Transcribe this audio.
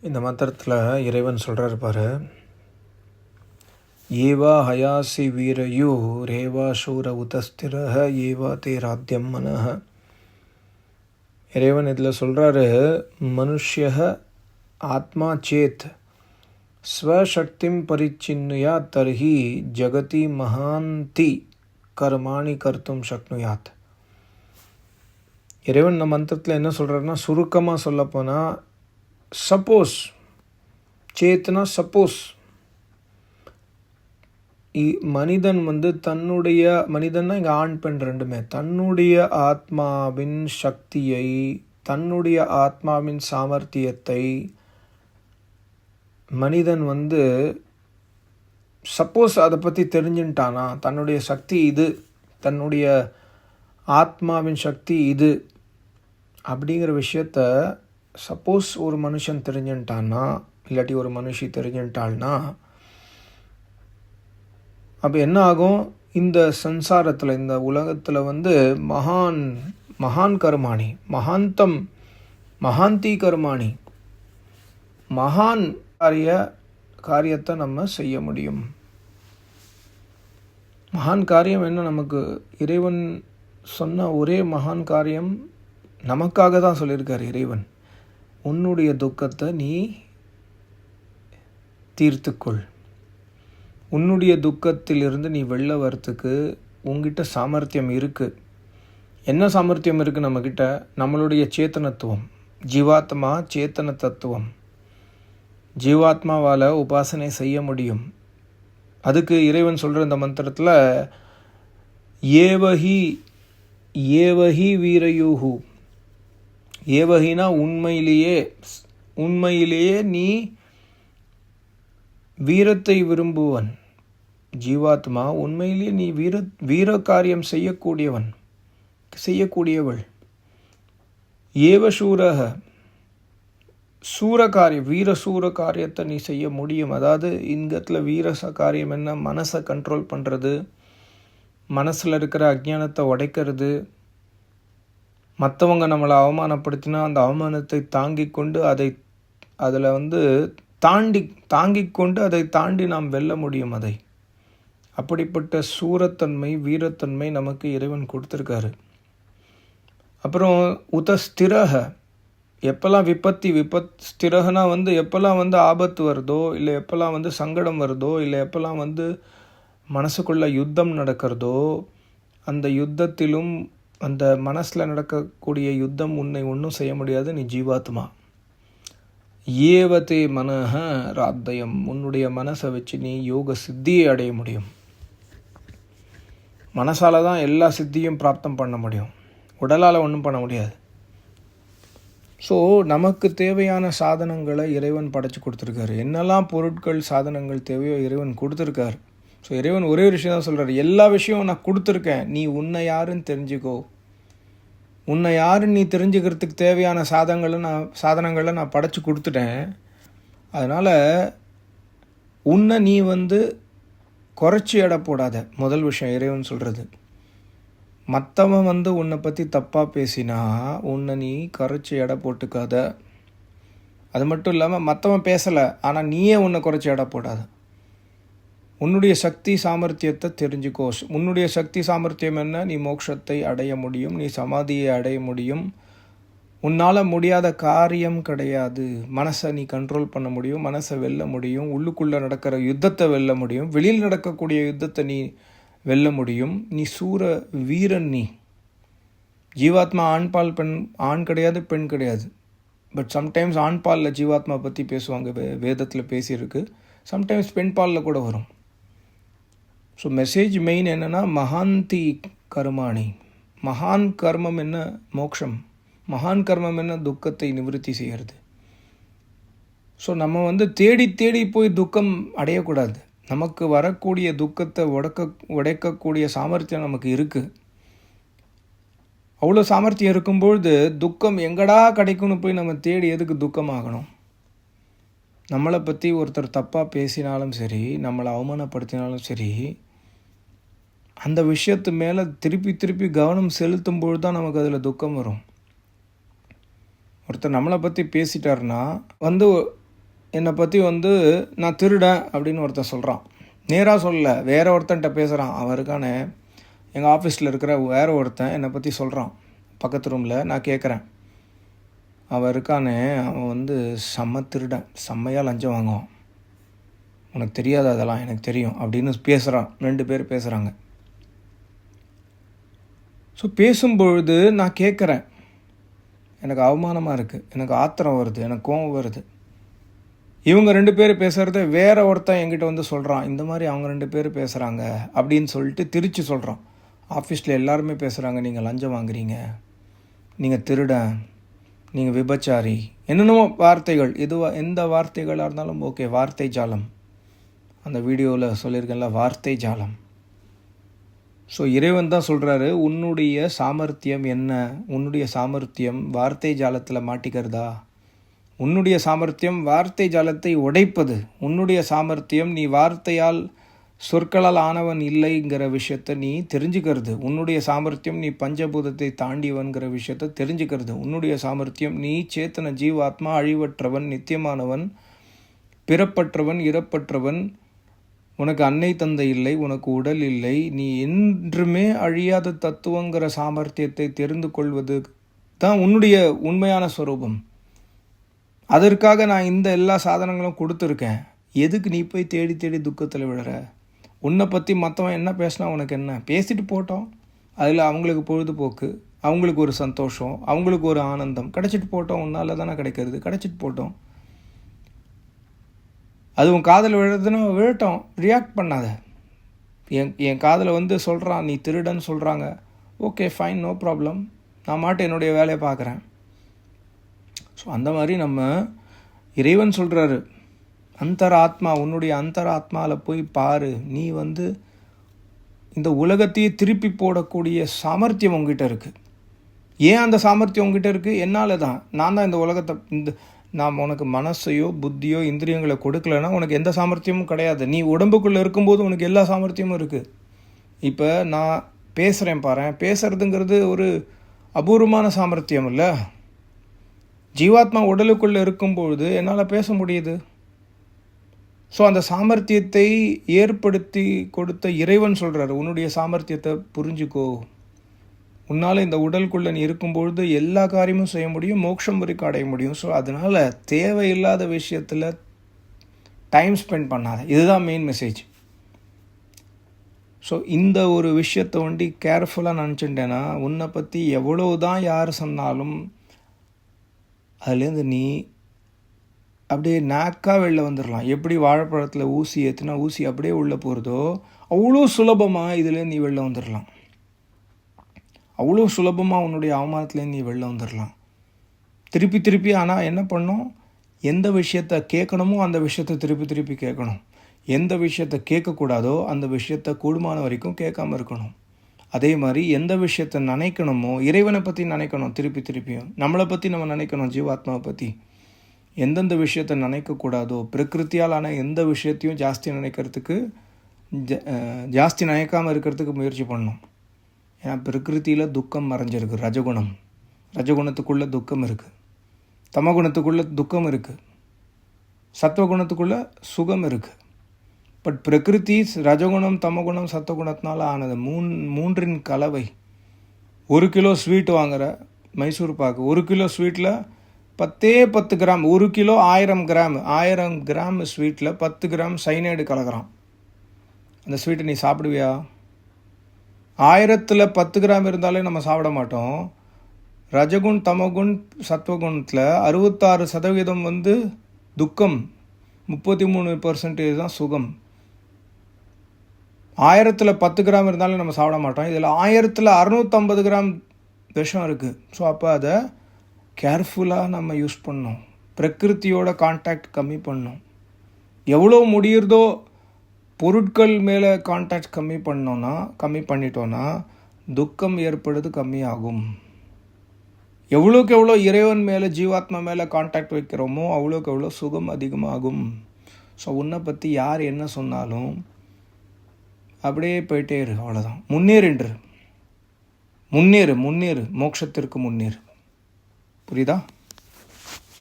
இந்த மந்திரத்தில் இறைவன் சொல்கிறாரு பாரு. ஏவா ஹயாசி வீரயோ ரேவா சூர உதஸ்திரஹ ஏவா தே ராத்தியம் மனஹ. இறைவன் இதில் சொல்கிறாரு மனுஷிய ஆத்மா சேத் ஸ்வசக்திம் பரிச்சின்னுயா தர்ஹி ஜகதி மகாந்தி கர்மாணி கர்த்தும் சக்னுயாத். இறைவன் இந்த மந்திரத்தில் என்ன சொல்கிறாருன்னா சுருக்கமாக சொல்லப்போனால் சப்போஸ் சேத்னா சப்போஸ். மனிதன் வந்து தன்னுடைய மனிதன்னா இங்கே ஆண் பெண் ரெண்டுமே. தன்னுடைய ஆத்மாவின் சக்தியை தன்னுடைய ஆத்மாவின் சாமர்த்தியத்தை மனிதன் வந்து சப்போஸ் அதை பற்றி தெரிஞ்சுட்டானா தன்னுடைய சக்தி இது தன்னுடைய ஆத்மாவின் சக்தி இது அப்படிங்கிற விஷயத்த சப்போஸ் ஒரு மனுஷன் தெரிஞ்சுட்டான்னா இல்லாட்டி ஒரு மனுஷி தெரிஞ்சுட்டாள்னா அப்போ என்ன ஆகும்? இந்த சம்சாரத்தில் இந்த உலகத்தில் வந்து மகான் மகான் கர்மாணி மகாந்தம் மகாந்தி கர்மாணி மகான் காரிய காரியத்தை நம்ம செய்ய முடியும். மகான் காரியம் என்ன? நமக்கு இறைவன் சொன்ன ஒரே மகான் காரியம் நமக்காக தான் சொல்லியிருக்கார் இறைவன். உன்னுடைய துக்கத்தை நீ தீர்த்துக்கொள். உன்னுடைய துக்கத்திலிருந்து நீ வெளில வரத்துக்கு உங்ககிட்ட சாமர்த்தியம் இருக்குது என்ன சாமர்த்தியம் இருக்குது நம்மக்கிட்ட நம்மளுடைய சேத்தனத்துவம். ஜீவாத்மா சேத்தன தத்துவம் ஜீவாத்மாவால் உபாசனை செய்ய முடியும். அதுக்கு இறைவன் சொல்கிற இந்த மந்திரத்தில் ஏவஹி ஏவஹி வீரயூஹு. ஏவகினா உண்மையிலேயே உண்மையிலேயே நீ வீரத்தை விரும்புவன். ஜீவாத்மா உண்மையிலேயே நீ வீர வீர காரியம் செய்யக்கூடியவன் செய்யக்கூடியவள். ஏவசூரக சூர காரியம் வீர சூர காரியத்தை நீ செய்ய முடியும். அதாவது இங்கத்தில் வீர காரியம் என்ன? மனசை கண்ட்ரோல் பண்ணுறது மனசில் இருக்கிற அஜ்ஞானத்தை உடைக்கிறது மற்றவங்க நம்மளை அவமானப்படுத்தினா அந்த அவமானத்தை தாங்கி கொண்டு அதை அதில் வந்து தாண்டி தாங்கி கொண்டு அதை தாண்டி நாம் வெல்ல முடியும் அதை. அப்படிப்பட்ட சூரத்தன்மை வீரத்தன்மை நமக்கு இறைவன் கொடுத்துருக்காரு. அப்புறம் உதஸ்திரக எப்போல்லாம் விபத்தி விபத் ஸ்திரகனா வந்து எப்போல்லாம் வந்து ஆபத்து வருதோ இல்லை எப்போல்லாம் வந்து சங்கடம் வருதோ இல்லை எப்போல்லாம் வந்து மனசுக்குள்ள யுத்தம் நடக்கிறதோ அந்த யுத்தத்திலும் அந்த மனசில் நடக்கக்கூடிய யுத்தம் உன்னை ஒன்றும் செய்ய முடியாது நீ ஜீவாத்மா. ஏவத்தே மனஹ ராத்தயம். உன்னுடைய மனசை வச்சு நீ யோக சித்தியை அடைய முடியும். மனசால் தான் எல்லா சித்தியும் பிராப்தம் பண்ண முடியும். உடலால் ஒன்றும் பண்ண முடியாது. ஸோ நமக்கு தேவையான சாதனங்களை இறைவன் படைச்சு கொடுத்துருக்காரு. என்னெல்லாம் பொருட்கள் சாதனங்கள் தேவையோ இறைவன் கொடுத்துருக்காரு. ஸோ இறைவன் ஒரே விஷயம் தான் சொல்கிறார் எல்லா விஷயமும் நான் கொடுத்துருக்கேன். நீ உன்னை யாருன்னு தெரிஞ்சுக்கோ. உன்னை யாருன்னு நீ தெரிஞ்சுக்கிறதுக்கு தேவையான சாதங்களை நான் சாதனங்களை நான் படைச்சி கொடுத்துட்டேன். அதனால் உன்னை நீ வந்து குறைச்சி எடை போடாத. முதல் விஷயம் இறைவன் சொல்கிறது மற்றவன் வந்து உன்னை பற்றி தப்பாக பேசினா உன்னை நீ குறைச்சி எடை போட்டுக்காத. அது மட்டும் இல்லாமல் மற்றவன் பேசலை ஆனால் நீயே உன்னை குறைச்சி எடை போடாத. உன்னுடைய சக்தி சாமர்த்தியத்தை தெரிஞ்சுக்கோ. உன்னுடைய சக்தி சாமர்த்தியம் என்ன? நீ மோட்சத்தை அடைய முடியும் நீ சமாதியை அடைய முடியும். உன்னால் முடியாத காரியம் கிடையாது. மனசை நீ கண்ட்ரோல் பண்ண முடியும் மனசை வெல்ல முடியும் உள்ளுக்குள்ளே நடக்கிற யுத்தத்தை வெல்ல முடியும் வெளியில் நடக்கக்கூடிய யுத்தத்தை நீ வெல்ல முடியும். நீ சூர வீரன் நீ. ஜீவாத்மா ஆண் பால் பெண் ஆண் கிடையாது பெண் கிடையாது. பட் சம்டைம்ஸ் ஆண் பாலில் ஜீவாத்மா பற்றி பேசுவாங்க வே வேதத்தில் பேசியிருக்கு. சம்டைம்ஸ் பெண் பாலில் கூட வரும். ஸோ மெசேஜ் மெயின் என்னென்னா மகாந்தி கர்மாணி மகான் கர்மம் என்ன மோக்ஷம் மகான் கர்மம் என்ன துக்கத்தை நிவர்த்தி செய்கிறது ஸோ நம்ம வந்து தேடி தேடி போய் துக்கம் அடையக்கூடாது நமக்கு வரக்கூடிய துக்கத்தை உடக்க உடைக்கக்கூடிய சாமர்த்தியம் நமக்கு இருக்குது அவ்வளோ சாமர்த்தியம் இருக்கும்பொழுது துக்கம் எங்கடா கிடைக்கும்னு போய் நம்ம தேடி எதுக்கு துக்கமாகணும் நம்மளை பற்றி ஒருத்தர் தப்பாக பேசினாலும் சரி நம்மளை அவமானப்படுத்தினாலும் சரி அந்த விஷயத்து மேலே திருப்பி திருப்பி கவனம் செலுத்தும் பொழுது தான் நமக்கு அதில் துக்கம் வரும். ஒருத்தர் நம்மளை பற்றி பேசிட்டாருன்னா வந்து என்னை பற்றி வந்து நான் திருடன் அப்படின்னு ஒருத்தன் சொல்கிறான் நேராக சொல்லல வேற ஒருத்தன்ட்ட பேசுகிறான் அவன் இருக்கானே எங்கள் ஆஃபீஸில் இருக்கிற வேற ஒருத்தன் என்னை பற்றி சொல்கிறான் பக்கத்து ரூமில் நான் கேட்குறேன் அவன் இருக்கானே அவன் வந்து செம்ம திருடன் செம்மையாக லஞ்சம் வாங்குவான். உனக்கு தெரியாது அதெல்லாம் எனக்கு தெரியும் அப்படின்னு பேசுகிறான் ரெண்டு பேர் பேசுகிறாங்க ஸோ பேசும்பொழுது நான் கேட்குறேன் எனக்கு அவமானமாக இருக்குது எனக்கு ஆத்திரம் வருது. எனக்கு கோபம் வருது. இவங்க ரெண்டு பேர் பேசுகிறத வேற ஒருத்தன் என்கிட்ட வந்து சொல்கிறான் இந்த மாதிரி அவங்க ரெண்டு பேர் பேசுகிறாங்க அப்படின்னு சொல்லிட்டு திருச்சி சொல்கிறான் ஆஃபீஸில் எல்லாருமே பேசுகிறாங்க நீங்கள் லஞ்சம் வாங்குறீங்க. நீங்கள் திருடன் நீங்கள் விபச்சாரி. என்னென்னமோ வார்த்தைகள். எதுவாக எந்த வார்த்தைகளாக இருந்தாலும் ஓகே வார்த்தை ஜாலம். அந்த வீடியோவில் சொல்லியிருக்கேன்ல வார்த்தை ஜாலம். ஸோ இறைவன் தான் சொல்கிறாரு உன்னுடைய சாமர்த்தியம் என்ன? உன்னுடைய சாமர்த்தியம் வார்த்தை ஜாலத்தில் மாட்டிக்கிறதா? உன்னுடைய சாமர்த்தியம் வார்த்தை ஜாலத்தை உடைப்பது. உன்னுடைய சாமர்த்தியம் நீ வார்த்தையால் சொற்களால் ஆனவன் இல்லைங்கிற விஷயத்த நீ தெரிஞ்சுக்கிறது. உன்னுடைய சாமர்த்தியம் நீ பஞ்சபூதத்தை தாண்டியவன்கிற விஷயத்த தெரிஞ்சுக்கிறது. உன்னுடைய சாமர்த்தியம் நீ சேத்தன ஜீவாத்மா அழிவற்றவன் நித்தியமானவன் பிறப்பற்றவன் இறப்பற்றவன் உனக்கு அன்னை தந்தை இல்லை உனக்கு உடல் இல்லை. நீ என்றுமே அழியாத தத்துவங்கிற சாமர்த்தியத்தை தெரிந்து கொள்வது தான் உன்னுடைய உண்மையான ஸ்வரூபம் அதற்காக நான் இந்த எல்லா சாதனங்களும் கொடுத்துருக்கேன். எதுக்கு நீ போய் தேடி தேடி துக்கத்தில் விழுற? உன்னை பற்றி மற்றவன் என்ன பேசினா உனக்கு என்ன? பேசிட்டு போட்டோம். அதில் அவங்களுக்கு பொழுதுபோக்கு அவங்களுக்கு ஒரு சந்தோஷம் அவங்களுக்கு ஒரு ஆனந்தம். கிடச்சிட்டு போட்டோம் உன்னால் தானே கிடைக்கிறது. கிடச்சிட்டு போட்டோம். அது உன் காதில் விழுதுன்னு விழட்டும். ரியாக்ட் பண்ணாத. என் என் காதில் வந்து சொல்கிறான் நீ திருடன்னு சொல்கிறாங்க ஓகே ஃபைன் நோ ப்ராப்ளம் நான் மாட்டு என்னுடைய வேலையை பார்க்குறேன். ஸோ அந்த மாதிரி நம்ம இறைவன் சொல்கிறாரு அந்தர ஆத்மா உன்னுடைய அந்தர ஆத்மாவில் போய் பாரு. நீ வந்து இந்த உலகத்தையே திருப்பி போடக்கூடிய சாமர்த்தியம் உங்ககிட்ட இருக்குது ஏன் அந்த சாமர்த்தியம் உங்ககிட்ட இருக்குது என்னால் தான் நான் தான் இந்த உலகத்தை இந்த நாம் உனக்கு மனசையோ புத்தியோ இந்திரியங்களை கொடுக்கலன்னா உனக்கு எந்த சாமர்த்தியமும் கிடையாது. நீ உடம்புக்குள்ளே இருக்கும்போது உனக்கு எல்லா சாமர்த்தியமும் இருக்குது இப்போ நான் பேசுகிறேன் பாரு. பேசுறதுங்கிறது ஒரு அபூர்வமான சாமர்த்தியம் இல்லை? ஜீவாத்மா உடலுக்குள்ளே இருக்கும்பொழுது என்னால் பேச முடியுது? ஸோ அந்த சாமர்த்தியத்தை ஏற்படுத்தி கொடுத்த இறைவன் சொல்கிறாரு உன்னுடைய சாமர்த்தியத்தை புரிஞ்சுக்கோ. உன்னால் இந்த உடலுக்குள்ளே நீ இருக்கும்பொழுது எல்லா காரியமும் செய்ய முடியும் மோட்சம் வரைக்கும் அடைய முடியும். ஸோ அதனால் தேவையில்லாத விஷயத்தில் டைம் ஸ்பெண்ட் பண்ணாத. இதுதான் மெயின் மெசேஜ் ஸோ இந்த ஒரு விஷயத்தை வண்டி கேர்ஃபுல்லாக நினச்சிட்டேன்னா உன்னை பற்றி எவ்வளோ தான் யார் சொன்னாலும் அதுலேருந்து நீ அப்படியே நாக்காக வெளில வந்துடலாம் எப்படி வாழைப்பழத்தில் ஊசி ஏற்றுனா ஊசி அப்படியே உள்ளே போகிறதோ அவ்வளோ சுலபமாக இதுலேருந்து நீ வெளில வந்துடலாம் அவ்வளோ சுலபமாக உன்னுடைய அவமானத்துலேருந்து நீ வெளில வந்துடலாம் திருப்பி திருப்பி ஆனால் என்ன பண்ணும்? எந்த விஷயத்த கேட்கணுமோ அந்த விஷயத்த திருப்பி திருப்பி கேட்கணும். எந்த விஷயத்த கேட்கக்கூடாதோ அந்த விஷயத்த கூடுமான வரைக்கும் கேட்காம இருக்கணும். அதே மாதிரி எந்த விஷயத்த நினைக்கணுமோ இறைவனை பற்றி நினைக்கணும் திருப்பி திருப்பியும். நம்மளை பற்றி நம்ம நினைக்கணும் ஜீவாத்மாவை பற்றி எந்தெந்த விஷயத்த நினைக்கக்கூடாதோ பிரகிருத்தியாலான எந்த விஷயத்தையும் ஜாஸ்தி நினைக்கிறதுக்கு ஜ ஜாஸ்தி நினைக்காமல் இருக்கிறதுக்கு முயற்சி பண்ணணும். ஏன்னா பிரகிருத்தியில் துக்கம் மறைஞ்சிருக்கு ரஜகுணம். ரஜகுணத்துக்குள்ளே துக்கம் இருக்குது தமகுணத்துக்குள்ளே துக்கம் இருக்குது சத்வகுணத்துக்குள்ளே சுகம் இருக்குது பட் பிரகிருதி ரஜகுணம் தமகுணம் சத்தகுணத்தினால ஆனது மூன் மூன்றின் கலவை. ஒரு கிலோ ஸ்வீட் வாங்குகிற மைசூர் பாக்கு ஒரு கிலோ ஸ்வீட்டில் பத்தே பத்து கிராம் ஒரு கிலோ ஆயிரம் கிராம் ஆயிரம் கிராம் ஸ்வீட்டில் பத்து கிராம் சைனைடு கலக்கிறான். அந்த ஸ்வீட்டை நீ சாப்பிடுவியா? ஆயிரத்தில் பத்து கிராம் இருந்தாலே நம்ம சாப்பிட மாட்டோம். ரஜகுண் தமகுண் சத்வகுணத்தில் அறுபத்தாறு சதவீதம் வந்து துக்கம். முப்பத்தி மூணு பர்சன்டேஜ் தான் சுகம். ஆயிரத்தில் பத்து கிராம் இருந்தாலும் நம்ம சாப்பிட மாட்டோம். இதில் ஆயிரத்தில் அறநூற்றம்பது கிராம் விஷம் இருக்குது ஸோ அப்போ அதை கேர்ஃபுல்லாக நம்ம யூஸ் பண்ணோம் பிரகிருத்தியோட கான்டாக்ட் கம்மி பண்ணோம் எவ்வளோ முடியிறதோ பொருட்கள் மேலே கான்டாக்ட் கம்மி பண்ணோன்னா கம்மி பண்ணிட்டோன்னா துக்கம் ஏற்படுவது கம்மியாகும். எவ்வளோக்கு எவ்வளோ இறைவன் மேலே ஜீவாத்மா மேலே கான்டாக்ட் வைக்கிறோமோ அவ்வளோக்கு எவ்வளோ சுகம் அதிகமாகும். ஸோ உன்னை பற்றி யார் என்ன சொன்னாலும் அப்படியே போயிட்டே இரு அவ்வளோதான் முன்னேறுன்று முன்னேறு முன்னேறு. மோட்சத்திற்கு முன்னேறு. புரியுதா?